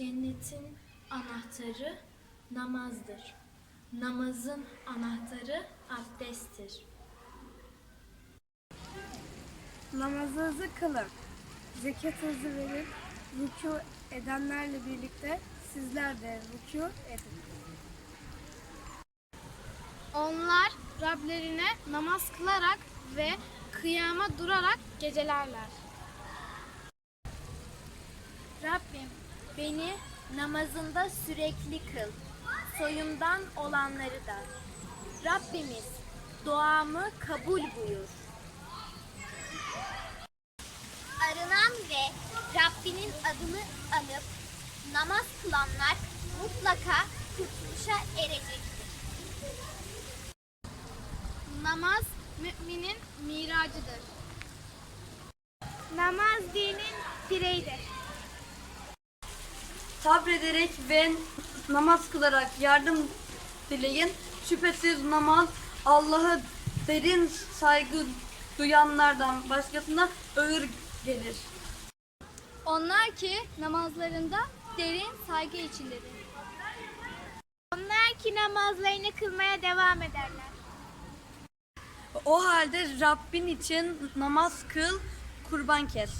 Cennetin anahtarı namazdır. Namazın anahtarı abdesttir. Namazınızı kılın. Zekatınızı verin. Rükû edenlerle birlikte sizler de rükû edin. Onlar Rablerine namaz kılarak ve kıyama durarak gecelerler. Rabbim beni namazında sürekli kıl. Soyumdan olanları da. Rabbimiz duamı kabul buyur. Arınan ve Rabbinin adını anıp namaz kılanlar mutlaka kurtuluşa erecektir. Namaz müminin miracıdır. Namaz dinin direğidir. Sabrederek ve namaz kılarak yardım dileyin. Şüphesiz namaz Allah'a derin saygı duyanlardan başkasına ağır gelir. Onlar ki namazlarında derin saygı içindedir. Onlar ki namazlarını kılmaya devam ederler. O halde Rabbin için namaz kıl, kurban kes.